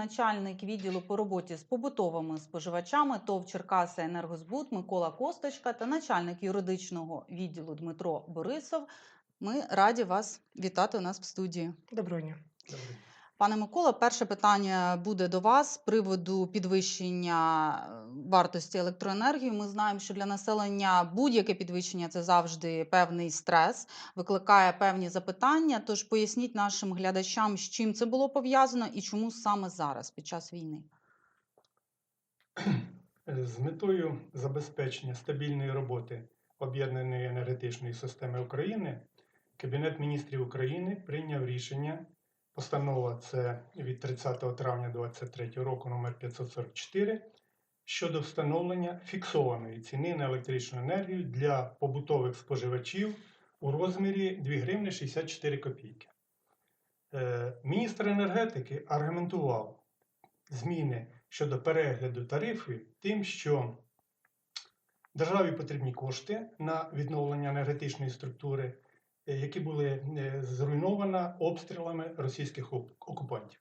начальник відділу по роботі з побутовими споживачами ТОВ Черкаси Енергозбут Микола Косточка та начальник юридичного відділу Дмитро Борисов. Ми раді вас вітати у нас в студії. Доброго дня. Пане Микола, перше питання буде до вас з приводу підвищення вартості електроенергії. Ми знаємо, що для населення будь-яке підвищення це завжди певний стрес, викликає певні запитання. Тож поясніть нашим глядачам, з чим це було пов'язано і чому саме зараз, під час війни. З метою забезпечення стабільної роботи об'єднаної енергетичної системи України Кабінет міністрів України прийняв рішення. Постанова це від 30 травня 2023 року номер 544 щодо встановлення фіксованої ціни на електричну енергію для побутових споживачів у розмірі 2 гривні 64 копійки. Е, Міністр енергетики аргументував зміни щодо перегляду тарифів тим, що державі потрібні кошти на відновлення енергетичної структури, е, які були е, зруйнована обстрілами російських окупантів.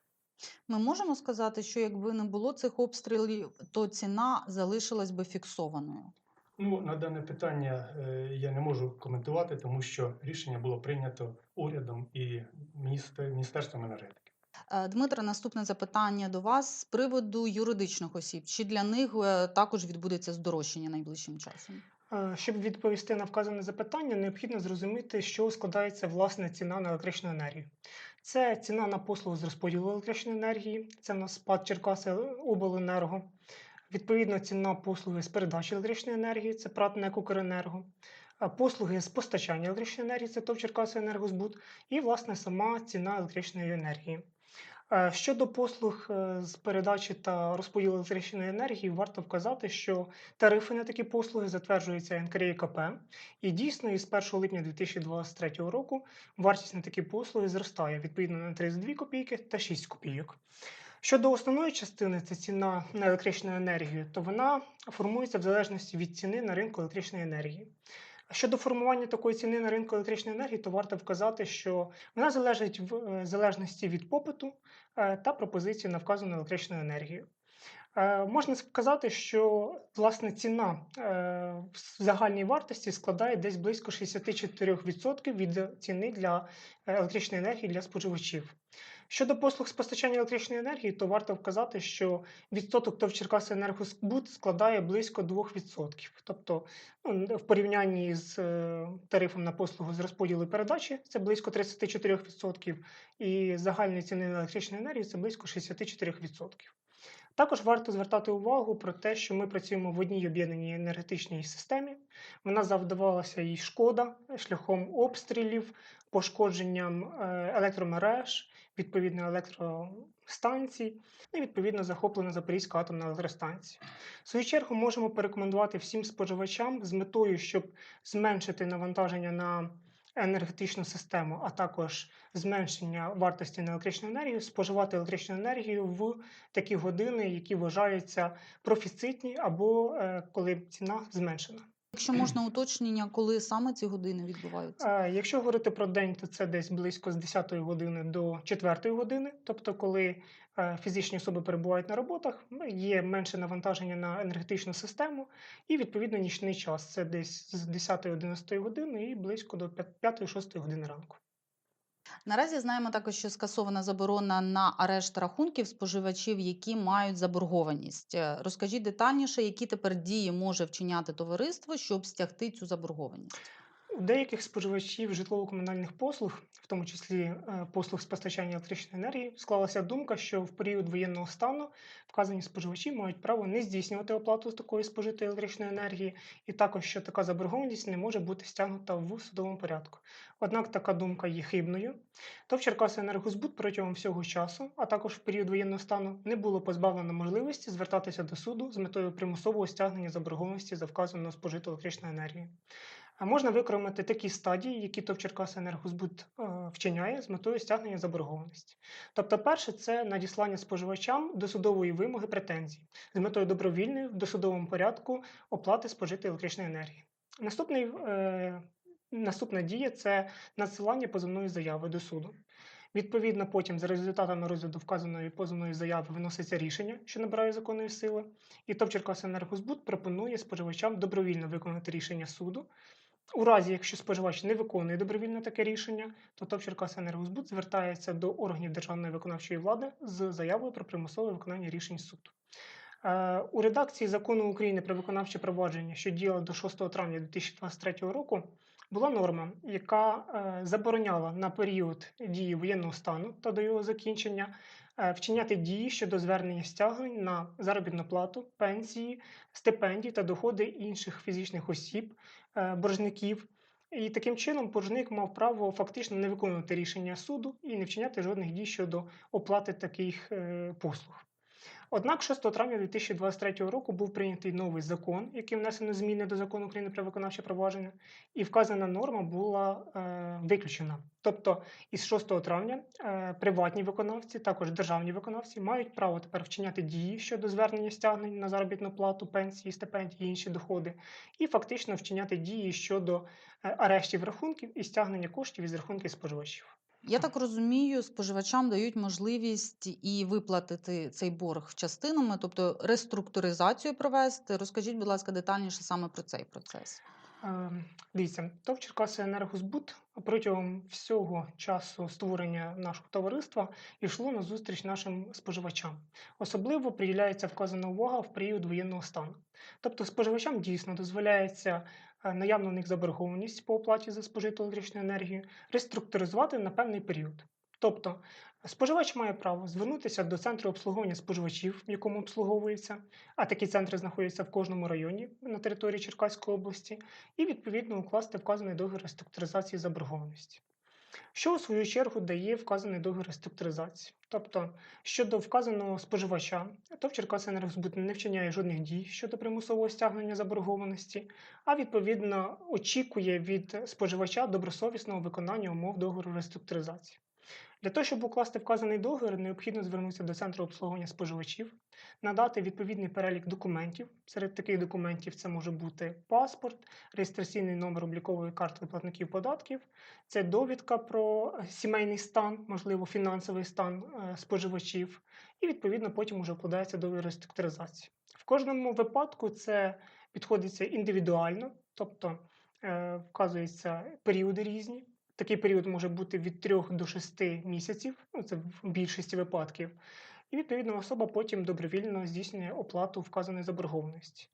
Ми можемо сказати, що якби не було цих обстрілів, то ціна залишилась би фіксованою. Ну, на дане питання е, я не можу коментувати, тому що рішення було прийнято урядом і міністр- міністерством енергетики. Е, Дмитре, наступне запитання до вас з приводу юридичних осіб. Чи для них е, також відбудеться здорожчання найближчим часом? Щоб відповісти на вказане запитання, необхідно зрозуміти, що складається власне ціна на електричну енергію. Це ціна на послугу з розподілу електричної енергії, це в нас спад Черкаси Обленерго. Відповідно, ціна послуги з передачі електричної енергії, це ПРАТ НЕК Послуги з постачання електричної енергії, це ТОВ Черкаси Енергозбут, і власне сама ціна електричної енергії. Е, Щодо послуг е, з передачі та розподілу електричної енергії, варто вказати, що тарифи на такі послуги затверджуються НКРІКП, і дійсно із 1 липня 2023 року вартість на такі послуги зростає відповідно на 32 копійки та 6 копійок. Щодо основної частини, це ціна на електричну енергію, то вона формується в залежності від ціни на ринку електричної енергії. Щодо формування такої ціни на ринку електричної енергії, то варто вказати, що вона залежить в е, залежності від попиту е, та пропозиції на вказану електричну енергію. Е, Можна сказати, що власне ціна в загальній вартості складає десь близько 64% від ціни для електричної енергії для споживачів. Щодо послуг з постачання електричної енергії, то варто вказати, що відсоток ТОВ Черкаси Енергозбут складає близько 2%. Тобто, ну, в порівнянні з е, тарифом на послугу з розподілу передачі це близько 34%, і загальної ціни на електричну енергію це близько 64%. Також варто звертати увагу про те, що ми працюємо в одній об'єднаній енергетичній системі. Вона завдавалася їй шкода шляхом обстрілів, пошкодженням е, електромереж, відповідно електростанцій, і відповідно захоплена Запорізька атомна електростанція. В свою чергу можемо порекомендувати всім споживачам з метою, щоб зменшити навантаження на енергетичну систему, а також зменшення вартості на електричну енергію, споживати електричну енергію в такі години, які вважаються профіцитні або е, коли ціна зменшена. Якщо можна уточнення, коли саме ці години відбуваються? Якщо говорити про день, то це десь близько з 10 години до 4 години, тобто коли е, фізичні особи перебувають на роботах, ну, є менше навантаження на енергетичну систему, і відповідно нічний час це десь з 10-11 години і близько до 5-6 години ранку. Наразі знаємо також, що скасована заборона на арешт рахунків споживачів, які мають заборгованість. Е, Розкажіть детальніше, які тепер дії може вчиняти товариство, щоб стягти цю заборгованість. У деяких споживачів житлово-комунальних послуг, в тому числі е, послуг з постачання електричної енергії, склалася думка, що в період воєнного стану вказані споживачі мають право не здійснювати оплату з такої спожитої електричної енергії, і також що така заборгованість не може бути стягнута в судовому порядку. Однак така думка є хибною. То в Черкаси енергозбут протягом всього часу, а також в період воєнного стану, не було позбавлено можливості звертатися до суду з метою примусового стягнення заборгованості за вказану спожиту електричну енергію. Можна використати такі стадії, які ТОВ Черкаси Енергозбут е, вчиняє з метою стягнення заборгованості. Тобто, перше це надіслання споживачам до судової вимоги претензій з метою добровільної в досудовому порядку оплати спожитої електричної енергії. Наступний, е, наступна дія це надсилання позовної заяви до суду. Відповідно, потім за результатами розгляду вказаної позовної заяви виноситься рішення, що набирає законної сили, і ТОВ «Черкасенергозбуд» пропонує споживачам добровільно виконати рішення суду. У разі, якщо споживач не виконує добровільно таке рішення, то ТОВ «Черкасенергозбуд» звертається до органів державної виконавчої влади з заявою про примусове виконання рішень суду. Е, У редакції закону України про виконавче провадження, що діяла до 6 травня 2023 року, була норма, яка е, забороняла на період дії воєнного стану та до його закінчення вчиняти дії щодо звернення стягнень на заробітну плату, пенсії, стипендії та доходи інших фізичних осіб, е, боржників. І таким чином боржник мав право фактично не виконувати рішення суду і не вчиняти жодних дій щодо оплати таких е, послуг. Однак 6 травня 2023 року був прийнятий новий закон, яким внесено зміни до закону України про виконавче провадження, і вказана норма була е, виключена. Тобто із 6 травня е, приватні виконавці, також державні виконавці, мають право тепер вчиняти дії щодо звернення стягнень на заробітну плату, пенсії, стипендії і інші доходи, і фактично вчиняти дії щодо е, арештів рахунків і стягнення коштів із рахунків споживачів. Я так розумію, споживачам дають можливість і виплатити цей борг частинами, тобто реструктуризацію провести. Розкажіть, будь ласка, детальніше саме про цей процес. Е, Дивіться, ТОВ Черкаси Енергозбут протягом всього часу створення нашого товариства йшло на зустріч нашим споживачам. Особливо приділяється вказана увага в період воєнного стану. Тобто споживачам дійсно дозволяється е, в у них заборгованість по оплаті за спожиту електричну енергію реструктуризувати на певний період. Тобто споживач має право звернутися до центру обслуговування споживачів, в якому обслуговується, а такі центри знаходяться в кожному районі на території Черкаської області, і відповідно укласти вказаний договір реструктуризації заборгованості. Що у свою чергу дає вказаний договір реструктуризації? Тобто, щодо вказаного споживача, то в Черкасенергозбут не вчиняє жодних дій щодо примусового стягнення заборгованості, а відповідно очікує від споживача добросовісного виконання умов договору реструктуризації. Для того, щоб укласти вказаний договір, необхідно звернутися до центру обслуговування споживачів, надати відповідний перелік документів. Серед таких документів це може бути паспорт, реєстраційний номер облікової карти платників податків, це довідка про е, сімейний стан, можливо, фінансовий стан е, споживачів, і відповідно потім уже вкладається договір реструктуризації. В кожному випадку це підходиться індивідуально, тобто е, вказуються періоди різні. Такий період може бути від 3 до 6 місяців, ну це в більшості випадків. І відповідно особа потім добровільно здійснює оплату вказаної заборгованості.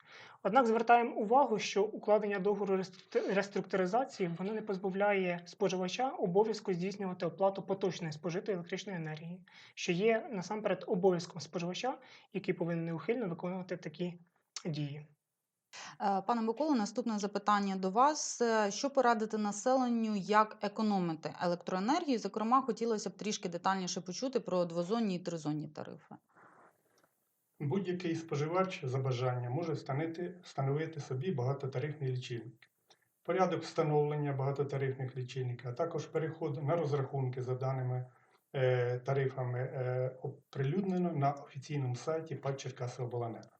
Однак звертаємо увагу, що укладення договору реструктуризації воно не позбавляє споживача обов'язку здійснювати оплату поточної спожитої електричної енергії, що є насамперед обов'язком споживача, який повинен неухильно виконувати такі дії. Е, Пане Миколо, наступне запитання до вас. Е, Що порадити населенню, як економити електроенергію? Зокрема, хотілося б трішки детальніше почути про двозонні і тризонні тарифи. Будь-який споживач за бажанням може встановити, встановити собі багатотарифний лічильник. Порядок встановлення багатотарифних лічильників, а також переход на розрахунки за даними е, тарифами е, оприлюднено на офіційному сайті ПАД Черкасиобленерго.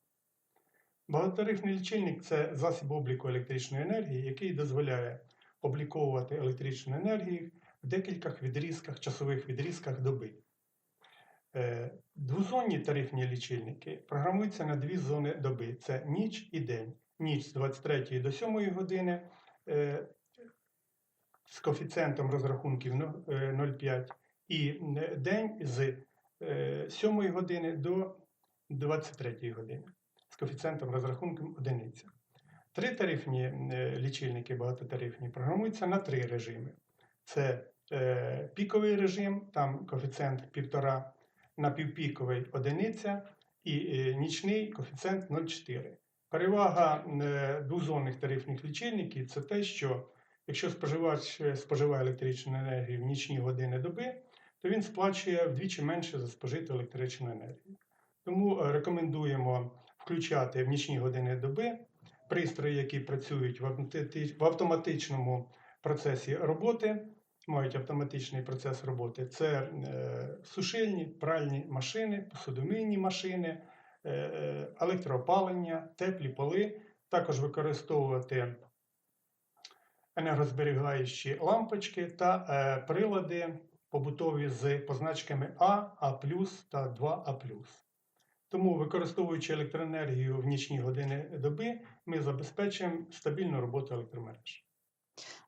Багатотарифний лічильник це засіб обліку електричної енергії, який дозволяє обліковувати електричну енергію в декількох відрізках, часових відрізках доби. Е, Двозонні тарифні лічильники програмуються на дві зони доби: це ніч і день. Ніч з 23 до 7 години е, з коефіцієнтом розрахунків е, 0,5 і е, день з е, 7 години до 23 години з коефіцієнтом розрахунків одиниця. Три тарифні е, лічильники багатотарифні програмуються на три режими. Це е, піковий режим, там коефіцієнт 1,5, напівпіковий одиниця і е, нічний коефіцієнт 0,4. Перевага е, двозонних тарифних лічильників це те, що якщо споживач е, споживає електричну енергію в нічні години доби, то він сплачує вдвічі менше за спожиту електричну енергію. Тому е, рекомендуємо включати в нічні години доби пристрої, які працюють в автоматичному процесі роботи, мають автоматичний процес роботи. Це е, сушильні, пральні машини, посудомийні машини, е, е, електроопалення, теплі поли. Також використовувати енергозберігаючі лампочки та прилади побутові з позначками А, А та 2А. Тому, використовуючи електроенергію в нічні години доби, ми забезпечуємо стабільну роботу електромереж.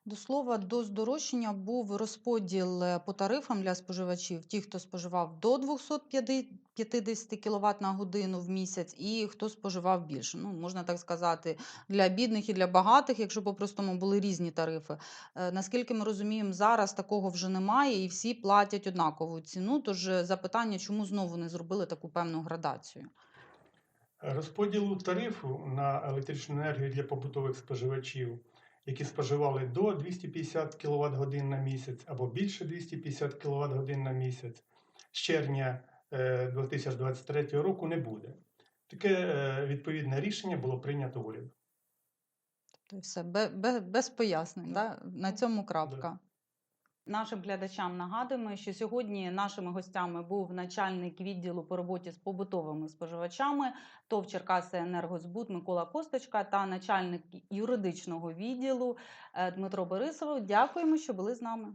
До слова, до здорожчання був розподіл е, по тарифам для споживачів. Ті, хто споживав до 250 кВт на годину в місяць, і хто споживав більше. Ну, можна так сказати, для бідних і для багатих, якщо по-простому були різні тарифи. Е, Наскільки ми розуміємо, зараз такого вже немає, і всі платять однакову ціну. Тож е, запитання, чому знову не зробили таку певну градацію? Розподілу тарифу на електричну енергію для побутових споживачів, які споживали до 250 кВт годин на місяць або більше 250 кВт годин на місяць, з червня е, 2023 року не буде. Таке е, відповідне рішення було прийнято уряду. Тобто все бе- бе- без пояснень. Да? На цьому крапка. Нашим глядачам нагадуємо, що сьогодні нашими гостями був начальник відділу по роботі з побутовими споживачами ТОВ Черкаси Енергозбут Микола Косточка та начальник юридичного відділу е, Дмитро Борисов. Дякуємо, що були з нами.